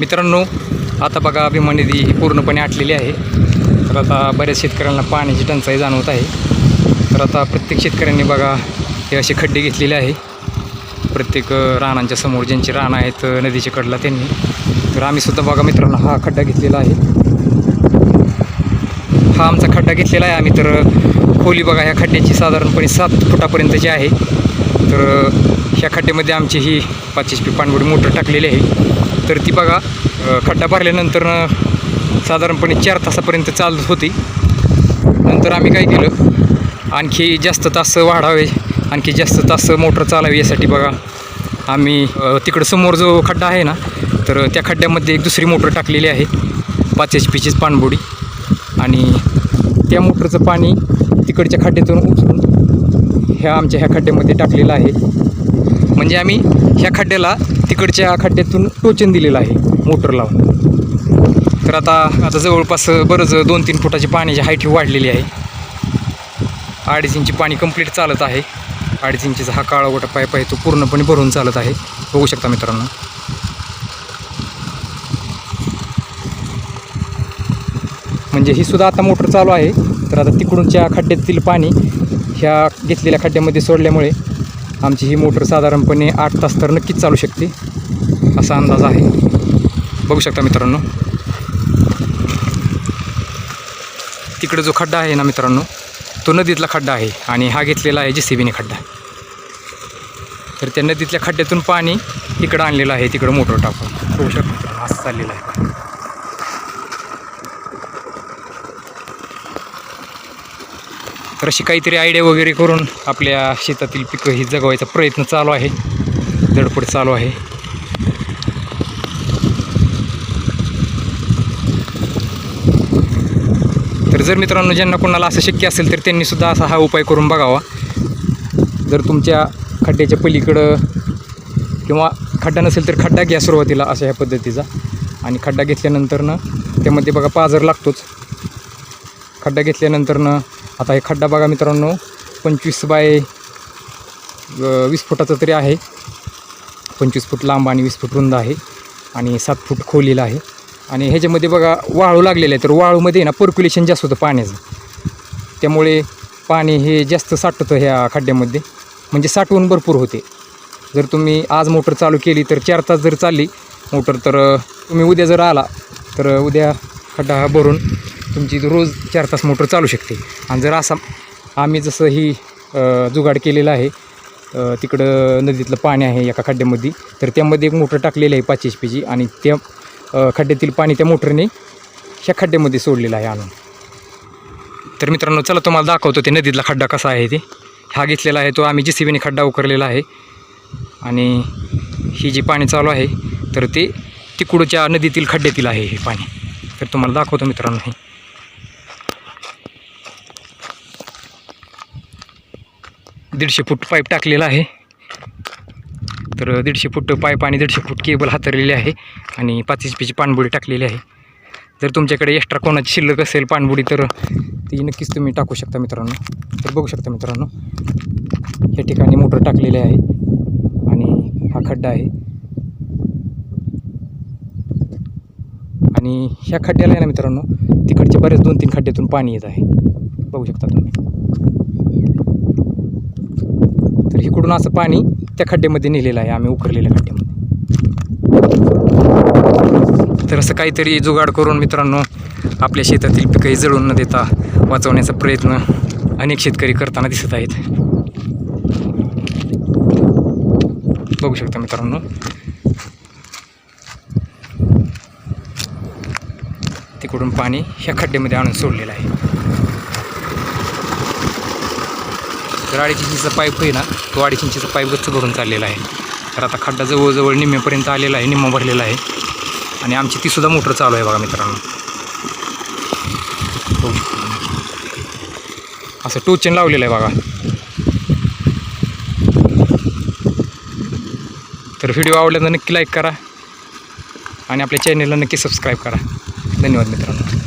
मित्रांनो आता बघा अभिमान नदी ही पूर्णपणे आटलेली आहे. तर आता बऱ्याच शेतकऱ्यांना पाण्याची टंचाई जाणवत आहे. तर आता प्रत्येक शेतकऱ्यांनी बघा हे असे खड्डे घेतलेले आहे. प्रत्येक रानांच्या समोर ज्यांची रानं आहेत नदीच्या कडला त्यांनी. तर आम्हीसुद्धा बघा मित्रांनो हा खड्डा घेतलेला आहे. हा आमचा खड्डा घेतलेला आहे आम्ही. तर खोली बघा ह्या खड्ड्याची साधारणपणे सात फुटापर्यंतची आहे. तर ह्या खड्ड्यामध्ये आमची ही पाच एच पी पाणबुडी मोटर टाकलेली आहे. तर ती बघा खड्डा भरल्यानंतर साधारणपणे चार तासापर्यंत चालत होती. नंतर आम्ही काय केलं आणखी जास्त तास वाढावे आणखी जास्त तास मोटर चालावी यासाठी बघा आम्ही तिकडं समोर जो खड्डा आहे ना तर त्या खड्ड्यामध्ये एक दुसरी मोटर टाकलेली आहे पाच एच पीचीच पाणबुडी. आणि त्या मोटरचं पाणी तिकडच्या खड्ड्यातून उचलून ह्या आमच्या ह्या खड्ड्यामध्ये टाकलेलं आहे. म्हणजे आम्ही ह्या खड्ड्याला तिकडच्या खड्ड्यातून टोचन दिलेलं आहे मोटर लावून. तर आता आता जवळपास बरंच दोन तीन फुटाची पाण्याची हाईट ही वाढलेली आहे. अडीच इंची पाणी कंप्लीट चालत आहे. अडीच इंचीचा हा काळा गोटा पाईप आहे तो पूर्णपणे भरून चालत आहे. बघू शकता मित्रांनो. म्हणजे ही सुद्धा आता मोटर चालू आहे. तर आता तिकडूनच्या खड्ड्यातील पाणी ह्या घेतलेल्या खड्ड्यामध्ये सोडल्यामुळे आमची ही मोटर साधारणपणे आठ तास तर नक्कीच चालू शकते असा अंदाज आहे. बघू शकता मित्रांनो. तिकडे जो खड्डा आहे ना मित्रांनो तो नदीतला खड्डा आहे आणि हा घेतलेला आहे जे सी बीने खड्डा. तर त्या नदीतल्या खड्ड्यातून पाणी इकडं आणलेलं आहे तिकडं मोटर टाकून. बघू शकतो मित्रांनो असं चाललेलं आहे. तर अशी काहीतरी आयडिया वगैरे करून आपल्या शेतातील पिकं ही जगवायचा प्रयत्न चालू आहे. धडपड चालू आहे. तर जर मित्रांनो ज्यांना कोणाला असं शक्य असेल तर त्यांनीसुद्धा असा हा उपाय करून बघावा. जर तुमच्या खड्ड्याच्या पलीकडं किंवा खड्डा नसेल तर खड्डा घ्या सुरुवातीला अशा ह्या पद्धतीचा. आणि खड्डा घेतल्यानंतरनं त्यामध्ये बघा पाजर लागतोच. खड्डा घेतल्यानंतरनं आता हे खड्डा बघा मित्रांनो पंचवीस बाय वीस फुटाचं तरी आहे. पंचवीस फूट लांब आणि वीस फूट रुंद आहे आणि सात फूट खोलीला आहे. आणि ह्याच्यामध्ये बघा वाळू लागलेलं आहे तर वाळूमध्ये ना पर्क्युलेशन जास्त होतं पाण्याचं. त्यामुळे पाणी हे जास्त साठतं ह्या खड्ड्यामध्ये. म्हणजे साठवून भरपूर होते. जर तुम्ही आज मोटर चालू केली तर चार तास जर चालली मोटर तर तुम्ही उद्या जर आला तर उद्या खड्डा हा भरून तुमची रोज चार तास मोटर चालू शकते. आणि जर असा आम्ही जसं ही जुगाड केलेलं आहे तिकडं नदीतलं पाणी आहे एका खड्ड्यामध्ये तर त्यामध्ये एक मोटर टाकलेली आहे पाच एच पीची आणि त्या खड्ड्यातील पाणी त्या मोटरने ह्या खड्ड्यामध्ये सोडलेलं आहे आणून. तर मित्रांनो चला तुम्हाला दाखवतो ते नदीतला खड्डा कसा आहे ते. हा घेतलेला आहे तो आम्ही जी सी बीने खड्डा उकरलेला आहे. आणि ही जी पाणी चालू आहे तर ते तिकडच्या नदीतील खड्ड्यातील आहे हे पाणी. तर तुम्हाला दाखवतो मित्रांनो हे. दीडशे फूट पाईप टाकलेला आहे. तर दीडशे फूट पाईप आणि दीडशे फूट केबल हातरलेली आहे आणि पाच एच पीची पाणबुडी टाकलेली आहे. जर तुमच्याकडे एक्स्ट्रा कोणाची शिल्लक असेल पाणबुडी तर ती नक्कीच तुम्ही टाकू शकता मित्रांनो. तर बघू शकता मित्रांनो या ठिकाणी मोटर टाकलेली आहे आणि हा खड्डा आहे. आणि ह्या खड्ड्याला आहे ना मित्रांनो तिकडचे बरेच दोन तीन खड्ड्यातून पाणी येत आहे. बघू शकता तुम्ही तर इकडून असं पाणी त्या खड्ड्यामध्ये नेलेलं आहे आम्ही उकरलेल्या खड्ड्यामध्ये. तर असं काहीतरी जुगाड करून मित्रांनो आपल्या शेतातील पिकंही जळून न देता वाचवण्याचा प्रयत्न अनेक शेतकरी करताना दिसत आहेत. बघू शकता मित्रांनो. तिकडून पाणी ह्या खड्ड्यामध्ये आणून सोडलेलं आहे. तर अडीच इंचीचा पाईप आहे ना तो अडीच इंचीचा पाईप गच्च भरून चाललेला आहे. तर आता खड्डा जवळजवळ निम्म्यापर्यंत आलेला आहे निम्मा भरलेला आहे. आणि आमची तीसुद्धा मोटर चालू आहे बघा मित्रांनो. असं टोचन लावलेलं आहे बघा. तर व्हिडिओ आवडला तर नक्की लाईक करा. आणि आपल्या चॅनलला नक्की सबस्क्राईब करा. धन्यवाद मित्रांनो.